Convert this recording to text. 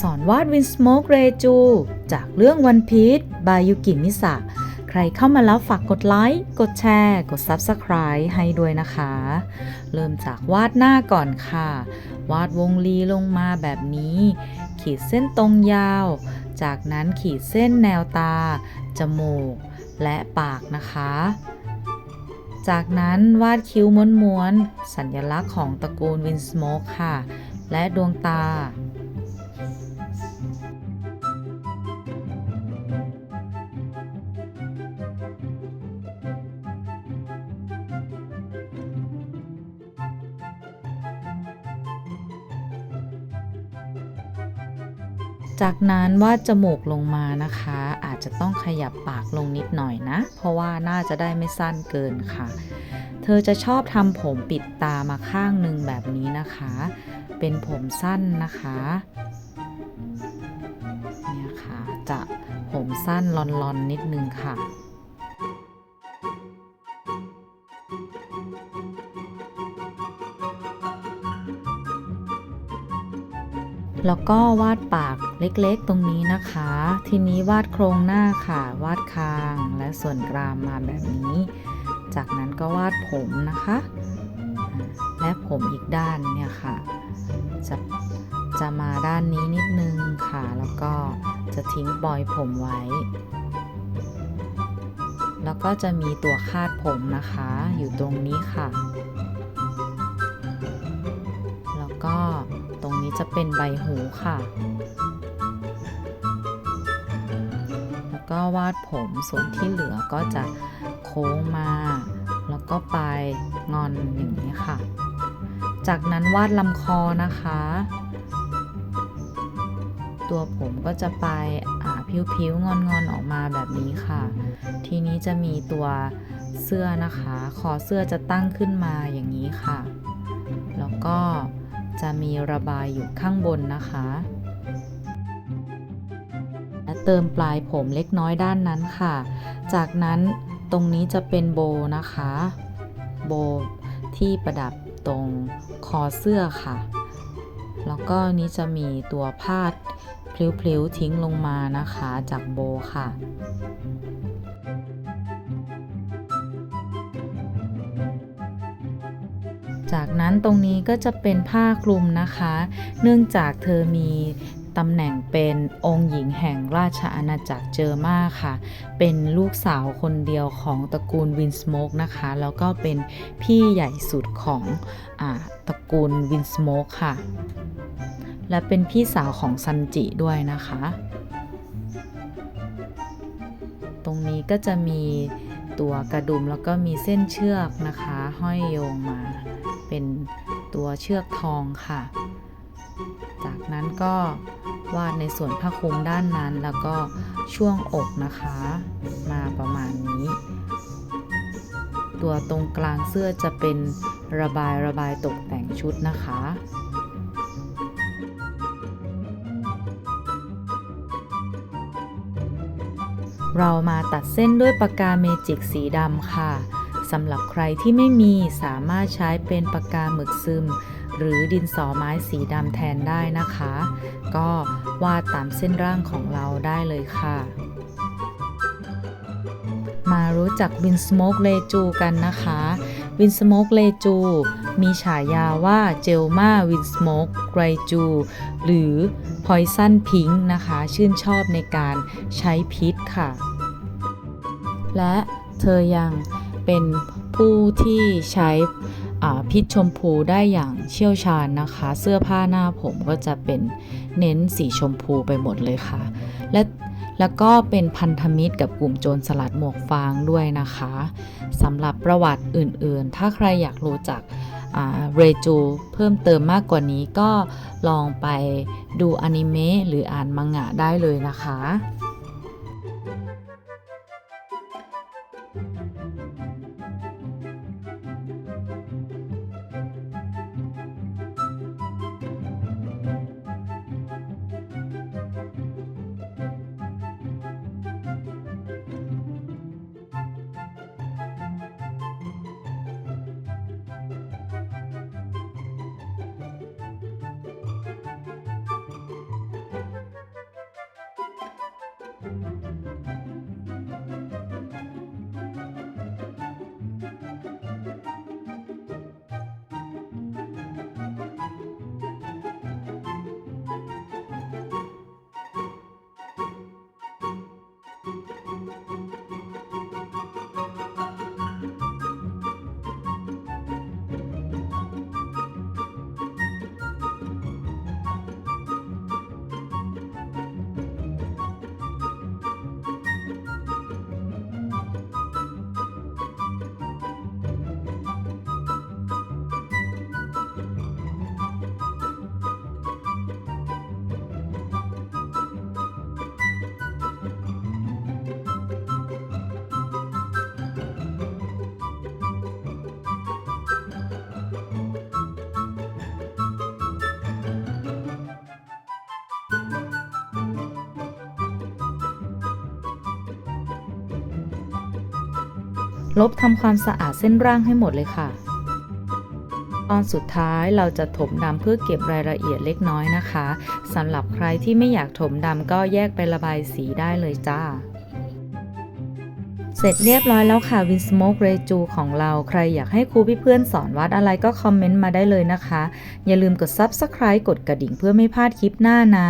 สอนวาดวินสโมกเรจู จากเรื่องวันพีชบายุกิมิสะใครเข้ามาแล้วฝากกดไลค์ กดแชร์ กด Subscribe ให้ด้วยนะคะ เริ่มจากวาดหน้าก่อนค่ะ วาดวงรีลงมาแบบนี้ ขีดเส้นตรงยาว จากนั้นขีดเส้นแนวตา จมูก และปากนะคะ จากนั้นวาดคิ้วม้วนๆ สัญลักษณ์ของตระกูลวินสโมกค่ะ และดวงตา จากนั้นวาดจมูกลงมานะคะ อาจจะต้องขยับปากลงนิดหน่อยนะ เพราะว่าน่าจะได้ไม่สั้นเกินค่ะ เธอจะชอบทำผมปิดตามาข้างหนึ่งแบบนี้นะคะ เป็นผมสั้นนะคะเนี่ยค่ะจะผมสั้นลอนๆนิดนึงค่ะ แล้วก็วาดปากเล็กๆตรงนี้นะคะ ทีนี้วาดโครงหน้าค่ะ วาดคางและส่วนกรามมาแบบนี้ จากนั้นก็วาดผมนะคะ และผมอีกด้านเนี่ยค่ะ จะจะมาด้านนี้นิดนึงค่ะ แล้วก็จะทิ้งปลอยผมไว้ แล้วก็จะมีตัวคาดผมนะคะ อยู่ตรงนี้ค่ะ แล้วก็ ตรงนี้จะเป็นใบหูค่ะ แล้วก็วาดผมส่วนที่เหลือก็จะโค้งมา แล้วก็ไปงอนอย่างนี้ค่ะ จากนั้นวาดลำคอนะคะ ตัวผมก็จะไปผิวๆงอนๆออกมาแบบนี้ค่ะ ทีนี้จะมีตัวเสื้อนะคะ คอเสื้อจะตั้งขึ้นมาอย่างนี้ค่ะ แล้วก็ จะมีระบายอยู่ข้างบนนะคะ และเติมปลายผมเล็กน้อยด้านนั้นค่ะ จากนั้นตรงนี้จะเป็นโบนะคะ โบที่ประดับตรงคอเสื้อค่ะ แล้วก็นี้จะมีตัวพาดพลิ้วๆทิ้งลงมานะคะจากโบค่ะ จากนั้นตรงนี้ก็จะเป็นผ้าคลุมนะคะ เนื่องจากเธอมีตำแหน่งเป็นองค์หญิงแห่งราชอาณาจักรเจอร์มาค่ะ เป็นลูกสาวคนเดียวของตระกูลวินสโมกนะคะ แล้วก็เป็นพี่ใหญ่สุดของอตระกูลวินสโมกค่ะ และเป็นพี่สาวของซันจิด้วยนะคะ ตรงนี้ก็จะมีตัวกระดุมแล้วก็มีเส้นเชือกนะคะ ห้อยโยงมา เป็นตัวเชือกทองค่ะ จากนั้นก็วาดในส่วนผ้าคลุมด้านนั้นแล้วก็ช่วงอกนะคะ มาประมาณนี้ ตัวตรงกลางเสื้อจะเป็นระบายระบายตกแต่งชุดนะคะเรามาตัดเส้นด้วยปากกาเมจิกสีดำค่ะ สำหรับใครที่ไม่มีสามารถใช้เป็นปากกาหมึกซึม หรือดินสอไม้สีดำแทนได้นะคะ ก็วาดตามเส้นร่างของเราได้เลยค่ะมารู้จักวินสโมกเลจูกันนะคะ วินสโมกเลจู มีฉายาว่าเจลมาวินสโมกไกรจู หรือ Poison Pink นะคะ ชื่นชอบในการใช้พิษค่ะ และเธอยัง เป็นผู้ที่ใช้พิษชมพูได้อย่างเชี่ยวชาญนะคะ เสื้อผ้าหน้าผมก็จะเป็นเน้นสีชมพูไปหมดเลยค่ะ และแล้วก็เป็นพันธมิตรกับกลุ่มโจรสลัดหมวกฟางด้วยนะคะสำหรับประวัติอื่นๆ ถ้าใครอยากรู้จักเรจูเพิ่มเติมมากกว่านี้ก็ลองไปดูอนิเมะหรืออ่านมังงะได้เลยนะคะ ลบทำความสะอาดเส้นร่างให้หมดเลยค่ะ ตอนสุดท้ายเราจะถมดำเพื่อเก็บรายละเอียดเล็กน้อยนะคะสำหรับใครที่ไม่อยากถมดำก็แยกไประบายสีได้เลยจ้าเสร็จเรียบร้อยแล้วค่ะวินสโมกเรจูของเราใครอยากให้ครูพี่เพื่อนสอนวัดอะไรก็คอมเมนต์มาได้เลยนะคะ อย่าลืมกด Subscribe กดกระดิ่งเพื่อไม่พลาดคลิปหน้านะ